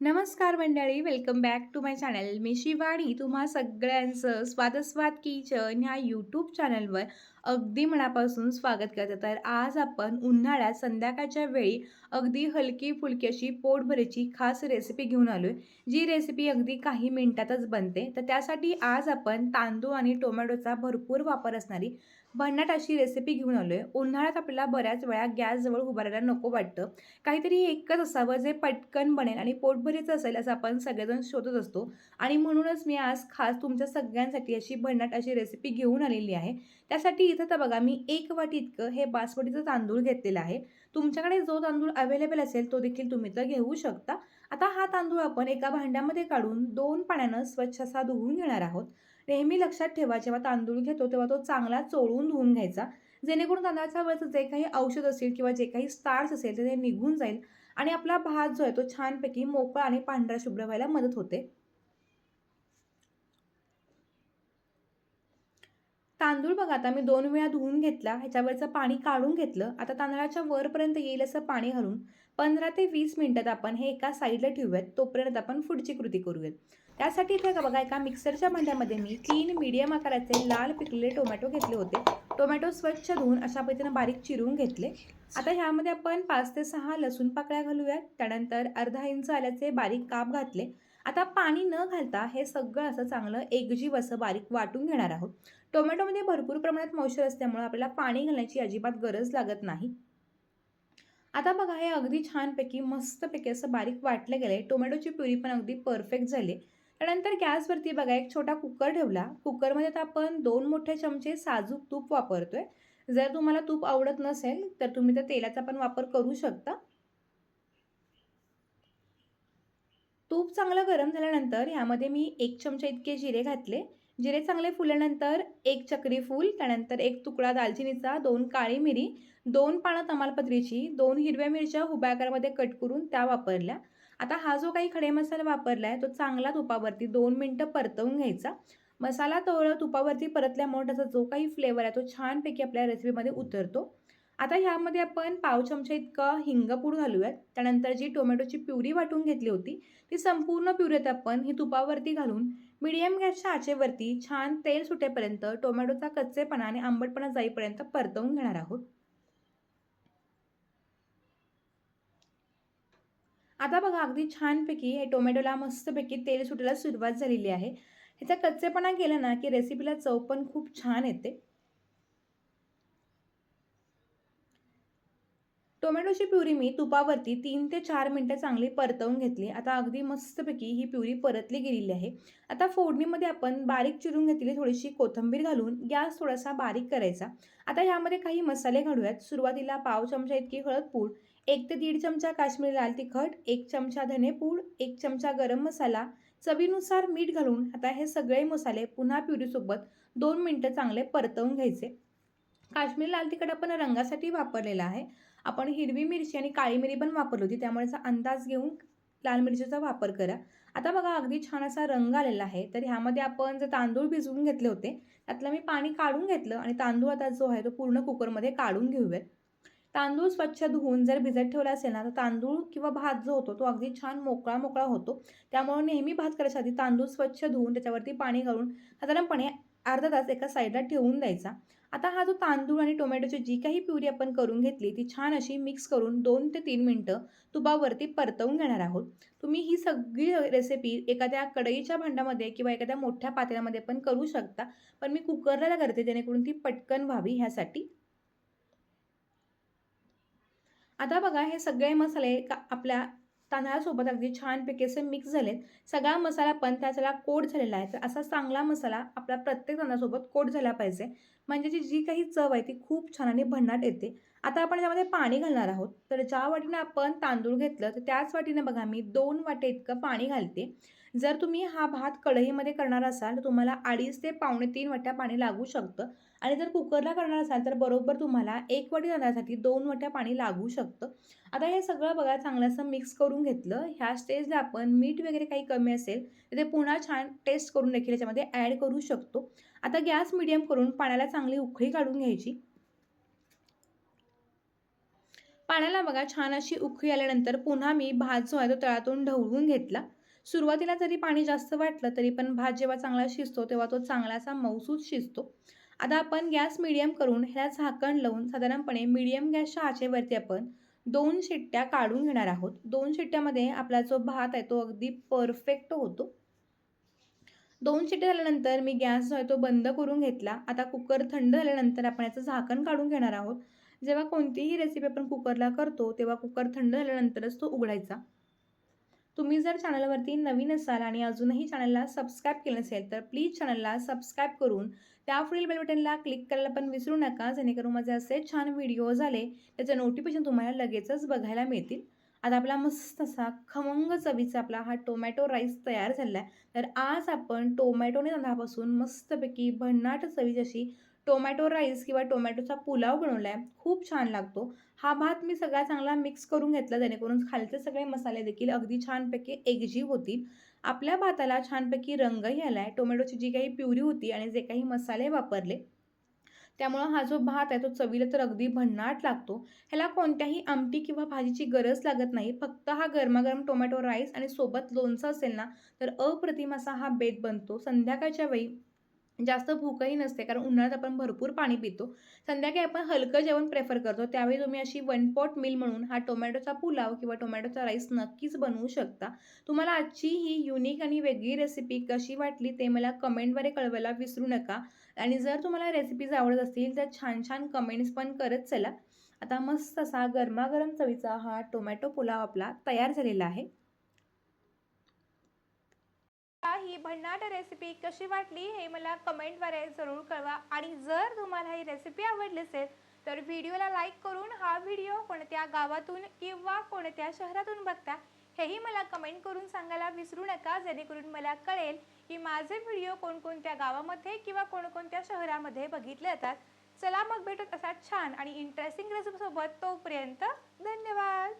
नमस्कार मंडळी welcome back to my channel मी शिवाणी तुम्हा सगळ्यांचं स्वादस्वाद किचन ह्या यूट्यूब चॅनलवर अगदी मनापासून स्वागत करते. तर आज आपण उन्हाळ्यात संध्याकाळच्या वेळी अगदी हलकी फुलकी अशी पोटभरीची खास रेसिपी घेऊन आलो आहे जी रेसिपी अगदी काही मिनिटातच बनते. तर त्यासाठी आज आपण तांदूळ आणि टोमॅटोचा भरपूर वापर असणारी भन्नाट अशी रेसिपी घेऊन आलो आहे उन्हाळ्यात आपल्याला बऱ्याच वेळा गॅसजवळ उभारायला नको वाटतं. काहीतरी एकच असावं जे पटकन बनेल आणि पोटभरीचं असेल असं आपण सगळेजण शोधत असतो. आणि म्हणूनच मी आज खास तुमच्या सगळ्यांसाठी अशी भन्नाट अशी रेसिपी घेऊन आलेली आहे. त्यासाठी इथं तर बघा मी एक वाटी इतकं हे बासमतीचं तांदूळ घेतलेलं आहे. तुमच्याकडे जो तांदूळ अवेलेबल असेल तो देखील तुम्ही तर घेऊ शकता. आता हा तांदूळ आपण एका भांड्यामध्ये काढून दोन पाण्यानं स्वच्छ असा धुवून घेणार आहोत. नेहमी लक्षात ठेवा जेव्हा तांदूळ घेतो तेव्हा तो चांगला चोळून धुवून घ्यायचा. जेणेकरून तांदळाच्या वरचं जे काही औषध असेल किंवा जे काही स्टार्स असेल ते निघून जाईल आणि आपला भात जो आहे तो छानपैकी मोकळा आणि पांढरा शुभ्र व्हायला मदत होते. तांदूळ बघा आता मी दोन वेळा धुवून घेतला ह्याच्यावरचं पाणी काढून घेतलं आता तांदळाच्या वरपर्यंत येईल असं पाणी घालून पंधरा ते वीस मिनिटात आपण हे एका साईडला ठेवूयात तोपर्यंत आपण पुढची कृती करूयात. त्यासाठी इथे का बघा एका मिक्सरच्या भांड्यामध्ये मी तीन मीडियम आकाराचे लाल पिकलेले टोमॅटो घेतले होते. टोमॅटो स्वच्छ धुवून अशा पद्धतीनं बारीक चिरून घेतले. आता ह्यामध्ये आपण पाच ते सहा लसूण पाकळ्या घालूयात. त्यानंतर अर्धा इंच आल्याचे बारीक काप घातले. आता पाणी न घालता हे सगळं असं चांगलं एकजीव असं बारीक वाटून घेणार आहोत. टोमॅटोमध्ये भरपूर प्रमाणात मॉइश्चर असल्यामुळे आपल्याला पाणी घालण्याची अजिबात गरज लागत नाही. आता बघा हे अगदी छानपैकी मस्तपैकी असं बारीक वाटलं गेलं आहे टोमॅटोची प्युरी पण अगदी परफेक्ट झाली. त्यानंतर गॅसवरती बघा एक छोटा कुकर ठेवला. कुकरमध्ये आता आपण दोन मोठे चमचे साजूक तूप वापरतोय. जर तुम्हाला तूप आवडत नसेल तर तुम्ही त्या तेलाचा पण वापर करू शकता. तूप चांगलं गरम झाल्यानंतर ह्यामध्ये मी एक चमचा इतके जिरे घातले. जिरे चांगले फुलल्यानंतर एक चक्री फूल त्यानंतर एक तुकडा दालचिनीचा दोन काळी मिरी दोन पानं तमालपत्रीची दोन हिरव्या मिरच्या उभ्या कट करून त्या वापरल्या. आता हा जो काही खडे मसाला वापरला आहे तो चांगला तुपावरती दोन मिनटं परतवून घ्यायचा. मसाला तवळ तुपावरती परतल्यामुळे त्याचा जो काही फ्लेवर आहे तो छानपैकी आपल्या रेसिपीमध्ये उतरतो. आता ह्यामध्ये आपण पाव चमचा इतकं हिंगपूड घालूयात. त्यानंतर जी टोमॅटोची प्युरी वाटून घेतली होती ती संपूर्ण प्युरीत आपण ही तुपावरती घालून मिडियम गॅसच्या आचेवरती छान तेल सुटेपर्यंत टोमॅटोचा कच्चेपणा आणि आंबटपणा जाईपर्यंत परतवून घेणार आहोत. आता बघा अगदी छानपैकी हे टोमॅटोला मस्तपैकी तेल सुटायला सुरुवात झालेली आहे. ह्याचा कच्चेपणा केला ना की रेसिपीला चव पण खूप छान येते. टोमॅटोची प्युरी मी तुपावरती तीन ते चार मिनटं चांगली परतवून घेतली. आता अगदी मस्तपैकी ही प्युरी परतली गेलेली आहे. आता फोडणीमध्ये आपण बारीक चिरून घेतलेली थोडीशी कोथिंबीर घालून गॅस थोडासा बारीक करायचा. आता ह्यामध्ये काही मसाले घालूयात. सुरुवातीला पाव चमचा इतकी हळद पूड एक ते दीड चमचा काश्मीरी लाल तिखट एक चमचा धनेपूड एक चमचा गरम मसाला. चवीनुसार मीठ घालून आता हे सगळे मसाले पुन्हा प्युरीसोबत दोन मिनटं चांगले परतवून घ्यायचे. काश्मीरी लाल तिखट आपण रंगासाठी वापरलेला आहे. आपण हिरवी मिरची आणि काळी मिरी पण वापरली होती त्यामुळे अंदाज घेऊन लाल मिरचीचा वापर करा. आता बघा अगदी छान असा रंग आलेला आहे. तर ह्यामध्ये आपण जे तांदूळ भिजवून घेतले होते त्यातलं मी पाणी काढून घेतलं आणि तांदूळ आता जो आहे तो पूर्ण कुकरमध्ये काढून घेऊयात. तांदूळ स्वच्छ धुवून जर भिजत ठेवला असेल ना तर तांदूळ किंवा भात जो होतो तो अगदी छान मोकळा मोकळा होतो. त्यामुळे नेहमी भात करायच्या आधी तांदूळ स्वच्छ धुवून त्याच्यावरती पाणी घालून साधारणपणे अर्धा तास एका साईडला ठेवून द्यायचा. आता हा जो तांदूळ आणि टोमॅटोची जी काही प्युरी आपण करून घेतली ती छान अशी मिक्स करून दोन ते तीन मिनटं तुपावरती परतवून घेणार आहोत. तुम्ही ही सगळी रेसिपी एखाद्या कढईच्या भांड्यामध्ये किंवा एखाद्या मोठ्या पातेल्यामध्ये पण करू शकता. पण मी कुकरला करते जेणेकरून ती पटकन व्हावी ह्यासाठी. आता बघा हे सगळे मसाले का आपल्या तांदळासोबत अगदी छानपैकी असे मिक्स झालेत. सगळा मसाला पण त्याच्याला कोट झालेला आहे. तर असा चांगला मसाला आपला प्रत्येक तांदळासोबत कोट झाला पाहिजे. म्हणजे जी काही चव आहे ती खूप छान आणि भन्नाट येते. आता आपण त्यामध्ये पाणी घालणार आहोत. तर ज्या वाटीनं आपण तांदूळ घेतलं तर त्याच वाटीनं बघा मी दोन वाटे इतकं पाणी घालते. जर तुम्ही हा भात कढईमध्ये करणार असाल तर तुम्हाला अडीच ते पावणे तीन वाट्या पाणी लागू शकतं. आणि जर कुकरला करणार असाल तर बरोबर तुम्हाला एक वाटी तांदळासाठी दोन वाट्या पाणी लागू शकतं. आता हे सगळं बघा चांगलं असं मिक्स करून घेतलं. ह्या स्टेजला आपण मीठ वगैरे काही कमी असेल तर ते पुन्हा छान टेस्ट करून देखील याच्यामध्ये ॲड करू शकतो. आता गॅस मिडियम करून पाण्याला चांगली उकळी काढून घ्यायची. पाण्याला बघा छान अशी उकळी आल्यानंतर पुन्हा मी भात जो आहे तो तळातून ढवळून घेतला. सुरुवातीला जरी पाणी जास्त वाटलं तरी पण भात जेव्हा चांगला शिजतो तेव्हा तो चांगलासा मौसूद शिजतो. आता आपण गॅस मिडियम करून ह्याला झाकण लावून साधारणपणे मिडियम गॅसच्या आचेवरती आपण दोन शिट्ट्या काढून घेणार आहोत. दोन शिट्ट्यामध्ये आपला जो भात आहे तो अगदी परफेक्ट होतो. दोन शिट्ट्या झाल्यानंतर मी गॅस जो आहे तो बंद करून घेतला. आता कुकर थंड झाल्यानंतर आपण याचं झाकण काढून घेणार आहोत. जेव्हा कोणतीही रेसिपी आपण कुकरला करतो तेव्हा कुकर थंड झाल्यानंतरच तो उघडायचा. तुम्ही जर चॅनलवरती नवीन असाल आणि अजूनही चॅनलला सबस्क्राईब केलं नसेल तर प्लीज चॅनलला सबस्क्राईब करून त्या पुढील बेल बटनला क्लिक करायला पण विसरू नका जेणेकरून माझे असे छान व्हिडिओ झाले त्याचं नोटिफिकेशन तुम्हाला लगेचच बघायला मिळतील. आता आपला मस्त असा खमंग चवीचा आपला हा टोमॅटो राईस तयार झाला आहे तर आज आपण टोमॅटोने तांदळापासून मस्तपैकी भन्नाट चवीची अशी टोमॅटो राईस किंवा टोमॅटोचा पुलाव बनवला आहे खूप छान लागतो. हा भात मी सगळा चांगला मिक्स करून घेतला जेणेकरून खालचे सगळे मसाले देखील अगदी छानपैकी एकजीव होतील. आपल्या भाताला छानपैकी रंगही आला आहे टोमॅटोची जी काही प्युरी होती आणि जे काही मसाले वापरले त्यामुळं हा जो भात आहे तो चवीला तर अगदी भन्नाट लागतो. ह्याला कोणत्याही आमटी किंवा भाजीची गरज लागत नाही फक्त हा गरमागरम टोमॅटो राईस आणि सोबत लोणचं असेल ना तर अप्रतिम असा हा बेत बनतो. संध्याकाळच्या वेळी जास्त भूकही नसते कारण उन्हाळ्यात आपण भरपूर पाणी पितो. संध्याकाळी आपण हलकं जेवण प्रेफर करतो. त्यावेळी तुम्ही अशी वन पॉट मिल म्हणून हा टोमॅटोचा पुलाव किंवा टोमॅटोचा राईस नक्कीच बनवू शकता. तुम्हाला आजची ही युनिक आणि वेगळी रेसिपी कशी वाटली ते मला कमेंटद्वारे कळवायला विसरू नका. आणि जर तुम्हाला रेसिपीज आवडत असतील तर छान छान कमेंट्स पण करत चला. आता मस्त असा गरमागरम चवीचा हा टोमॅटो पुलाव आपला तयार झालेला आहे. ही भन्नाट रेसिपी कशी वाटली हे मला कमेंटद्वारे जरूर कळवा. आणि जर तुम्हाला ही रेसिपी आवडली असेल तर व्हिडिओला लाईक करून हा व्हिडिओ कोणत्या गावातून किंवा कोणत्या शहरातून बघता हेही मला कमेंट करून सांगायला विसरू नका. जेणेकरून मला कळेल की माझे व्हिडिओ कोणकोणत्या गावामध्ये किंवा कोणकोणत्या शहरामध्ये बघितले जातात. चला मग भेटत असा छान आणि इंटरेस्टिंग रेसिपीसोबत तोपर्यंत धन्यवाद.